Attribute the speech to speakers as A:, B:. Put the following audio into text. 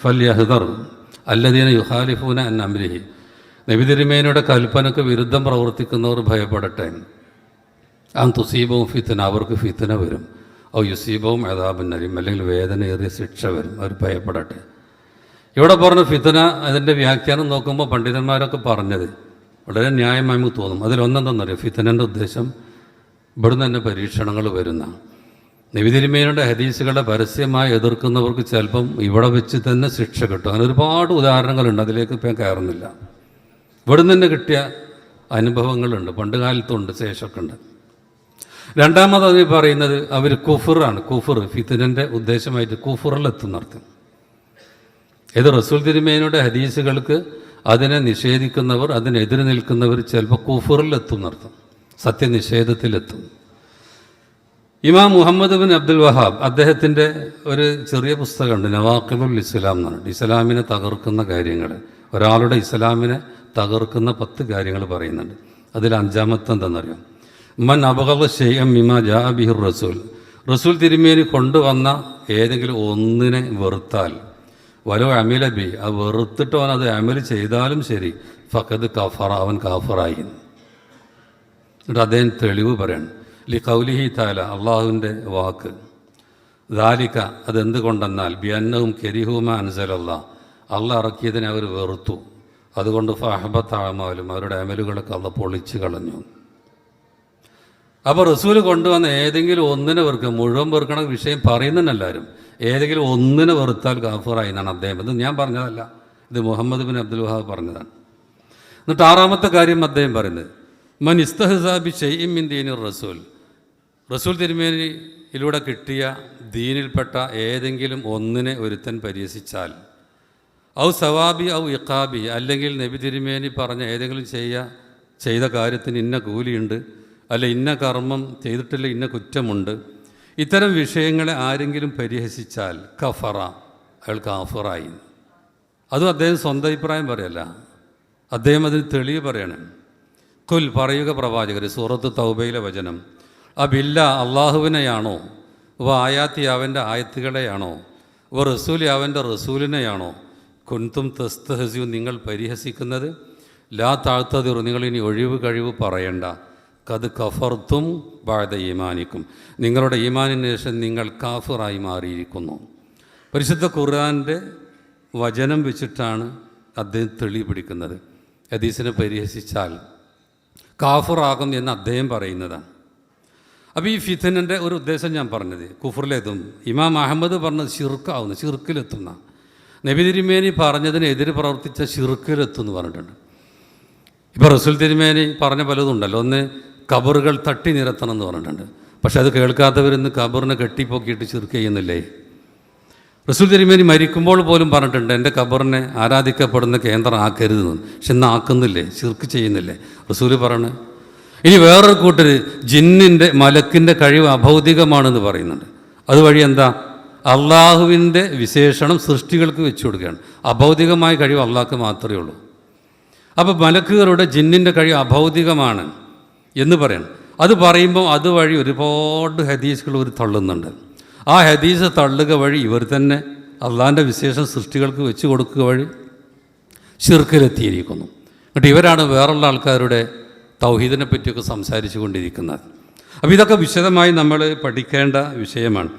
A: ഫല്യഹദർ അല്ലദീന യുഹാലിഫൂന അൻ അമ്രിഹി നബി തിരുമേനയുടെ കൽപ്പനക്ക് വിരുദ്ധം പ്രവർത്തിക്കുന്നവർ ഭയപ്പെടട്ടെ. ആ തുസീബവും ഫിത്തന അവർക്ക് ഫിത്തന വരും. ഓ യുസീബവും അലിം അല്ലെങ്കിൽ വേദനയേറിയ ശിക്ഷ വരും. അവർ ഭയപ്പെടട്ടെ. ഇവിടെ പറഞ്ഞ ഫിത്തന അതിന്റെ വ്യാഖ്യാനം നോക്കുമ്പോൾ പണ്ഡിതന്മാരൊക്കെ പറഞ്ഞത് വളരെ ന്യായമായി തോന്നും. അതിലൊന്നെന്തെന്നറിയാം? ഫിത്തനന്റെ ഉദ്ദേശം ഇവിടുന്ന് തന്നെ പരീക്ഷണങ്ങൾ വരുന്ന നിവിതിരിമേനയുടെ ഹദീസുകളെ പരസ്യമായി എതിർക്കുന്നവർക്ക് ചിലപ്പം ഇവിടെ വെച്ച് തന്നെ ശിക്ഷ കിട്ടും. അങ്ങനെ ഒരുപാട് ഉദാഹരണങ്ങളുണ്ട്. അതിലേക്ക് ഇപ്പം കയറുന്നില്ല. നിന്ന് തന്നെ കിട്ടിയ അനുഭവങ്ങളുണ്ട്. പണ്ട് കാലത്തുണ്ട് ശേഷമൊക്കെ ഉണ്ട്. രണ്ടാമത് അതിൽ പറയുന്നത് അവർ കുഫറാണ്. കുഫർ ഫിത്തിനന്റെ ഉദ്ദേശമായിട്ട് കുഫറിലെത്തുന്നർത്ഥം ഇത് റസൂൽ തിരുമേനയുടെ ഹദീസുകൾക്ക് അതിനെ നിഷേധിക്കുന്നവർ അതിനെതിരെ നിൽക്കുന്നവർ ചിലപ്പോൾ കുഫറിലെത്തും എന്നർത്ഥം സത്യനിഷേധത്തിലെത്തും. ഇമാം മുഹമ്മദ് ബിൻ അബ്ദുൽ വഹാബ് അദ്ദേഹത്തിന്റെ ഒരു ചെറിയ പുസ്തകമുണ്ട് നവാഖിബുൽ ഇസ്ലാം എന്ന് പറഞ്ഞിട്ട്. ഇസ്ലാമിനെ തകർക്കുന്ന കാര്യങ്ങൾ. ഒരാളുടെ ഇസ്ലാമിനെ തകർക്കുന്ന പത്ത് കാര്യങ്ങൾ പറയുന്നുണ്ട്. അതിൽ അഞ്ചാമത്തെ എന്താണെന്നറിയാം? മൻ അബഹബ് ഷെയ്യം മിമ ജാ ബിഹിർ റസൂൽ. റസൂൽ തിരുമേനി കൊണ്ടുവന്ന ഏതെങ്കിലും ഒന്നിനെ വെറുത്താൽ വലോ അമില ബി വെറുത്തിട്ടോ വെറുത്തിട്ട് അത് അമൽ ചെയ്താലും ശരി ഫക്കത് കഫറ അവൻ കാഫറായി. എന്നിട്ട് അദ്ദേഹം തെളിവ് പറയണം. ലി കൗലിഹി താല അള്ളാഹുവിന്റെ വാക്ക്. ദാലിക അതെന്തുകൊണ്ടെന്നാൽ ബിയന്നവും കെരിഹുമ അൻസലല്ല അള്ള ഇറക്കിയതിനെ അവർ വെറുത്തു. അതുകൊണ്ട് ഫഹബത്താമാലും അവരുടെ അമലുകളൊക്കെ അള്ള പൊളിച്ചു കളഞ്ഞു. അപ്പോൾ റസൂൽ കൊണ്ടുവന്ന ഏതെങ്കിലും ഒന്നിനെ വെറുക്കുക മുഴുവൻ വെറുക്കണ വിഷയം പറയുന്നതല്ലാരും ഏതെങ്കിലും ഒന്നിനെ വെറുത്താൽ ഗാഫറായി എന്നാണ് അദ്ദേഹം. ഇത് ഞാൻ പറഞ്ഞതല്ല ഇത് മുഹമ്മദ് ബിൻ അബ്ദുൽ വഹാബ് പറഞ്ഞതാണ്. എന്നിട്ട് ആറാമത്തെ കാര്യം അദ്ദേഹം പറയുന്നത് മൻ ഇസ്തഹസാബി ഷെയ്മിൻ ദീനിർ റസൂൽ. റസൂൽ തിരുമേനിയിലൂടെ കിട്ടിയ ദീനിൽപ്പെട്ട ഏതെങ്കിലും ഒന്നിനെ ഒരുത്തൻ പരിഹസിച്ചാൽ ഔ സവാബി ഔ ഇഖാബി അല്ലെങ്കിൽ നബി തിരുമേനി പറഞ്ഞ ഏതെങ്കിലും ചെയ്യുക ചെയ്ത കാര്യത്തിന് ഇന്ന കൂലിയുണ്ട് അല്ല ഇന്ന കർമ്മം ചെയ്തിട്ടില്ല ഇന്ന കുറ്റമുണ്ട്. ഇത്തരം വിഷയങ്ങളെ ആരെങ്കിലും പരിഹസിച്ചാൽ കഫറ അയാൾ കാഫറായി. അതും അദ്ദേഹം സ്വന്തം അഭിപ്രായം പറയല്ല. അദ്ദേഹം അതിന് തെളിവ് പറയണം. കുൽ പറയുക പ്രവാചകർ സൂറത്ത് തൗബയിലെ വചനം. അബില്ല അള്ളാഹുവിനെയാണോ വ ആയാത്തി അവന്റെ ആയത്തുകളെയാണോ? വ റസൂലി അവന്റെ റസൂലിനെയാണോ? കുൻതും തസ്തഹസിയും നിങ്ങൾ പരിഹസിക്കുന്നത്? ലാ താഴ്ത്തതിർ നിങ്ങൾ ഇനി ഒഴിവ് കഴിവ് പറയണ്ട. കത് കഫർത്തും ബാധ ഈമാനിക്കും. നിങ്ങളുടെ ഈമാനിന് ശേഷം നിങ്ങൾ കാഫിറായി മാറിയിരിക്കുന്നു. പരിശുദ്ധ ഖുർആാന്റെ വചനം വെച്ചിട്ടാണ് അദ്ദേഹം തെളി പിടിക്കുന്നത്. ഹദീസിനെ പരിഹസിച്ചാൽ കാഫറാകും എന്ന് അദ്ദേഹം പറയുന്നതാണ്. അപ്പോൾ ഈ ഫിത്തനിന്റെ ഒരു ഉദ്ദേശം ഞാൻ പറഞ്ഞത് കുഫറിലെത്തും. ഇമാം അഹമ്മദ് പറഞ്ഞത് ഷിർക്കാവുന്നു ഷിർക്കിലെത്തുന്ന നബി തിരുമേനി പറഞ്ഞതിനെതിരെ പ്രവർത്തിച്ച ഷിർക്കിലെത്തും എന്ന് പറഞ്ഞിട്ടുണ്ട്. ഇപ്പോൾ റസുൽ തിരുമേനി പറഞ്ഞ പലതുണ്ടല്ലോ ഒന്ന് കബറുകൾ തട്ടി നിരത്തണം എന്ന് പറഞ്ഞിട്ടുണ്ട്. പക്ഷെ അത് കേൾക്കാത്തവരിന്ന് കബറിനെ കെട്ടിപ്പോക്കിയിട്ട് ഷിർക്ക് ചെയ്യുന്നില്ലേ? റസൂൽ തിരുമേനി മരിക്കുമ്പോൾ പോലും പറഞ്ഞിട്ടുണ്ട് എന്റെ കബറിനെ ആരാധിക്കപ്പെടുന്ന കേന്ദ്രം ആക്കരുതെന്ന്. പക്ഷെ ഇന്ന് ആക്കുന്നില്ലേ? ചിർക്ക് ചെയ്യുന്നില്ലേ? റസൂൽ പറയണേ ഇനി വേറൊരു കൂട്ടർ ജിന്നിന്റെ മലക്കിന്റെ കഴിവ് അഭൗതികമാണെന്ന് പറയുന്നുണ്ട്. അതുവഴി എന്താ? അള്ളാഹുവിന്റെ വിശേഷണം സൃഷ്ടികൾക്ക് വെച്ചു കൊടുക്കുകയാണ്. അഭൗതികമായ കഴിവ് അള്ളാഹ്ക്ക് മാത്രമേ ഉള്ളൂ. അപ്പോൾ മലക്കുകളുടെ ജിന്നിന്റെ കഴിവ് അഭൗതികമാണ് എന്ന് പറയണം. അത് പറയുമ്പോൾ അതുവഴി ഒരുപാട് ഹദീസുകൾ ഇവർ തള്ളുന്നുണ്ട്. ആ ഹദീസ് തള്ളുക വഴി ഇവർ തന്നെ അള്ളാഹിന്റെ വിശേഷം സൃഷ്ടികൾക്ക് വെച്ച് കൊടുക്കുക വഴി ഷിർക്കിലെത്തിയിരിക്കുന്നു. എന്നിട്ട് ഇവരാണ് വേറുള്ള ആൾക്കാരുടെ തൗഹീദിനെ പറ്റിയൊക്കെ സംസാരിച്ചു കൊണ്ടിരിക്കുന്നത്. അപ്പോൾ ഇതൊക്കെ വിശദമായി നമ്മൾ പഠിക്കേണ്ട വിഷയമാണ്.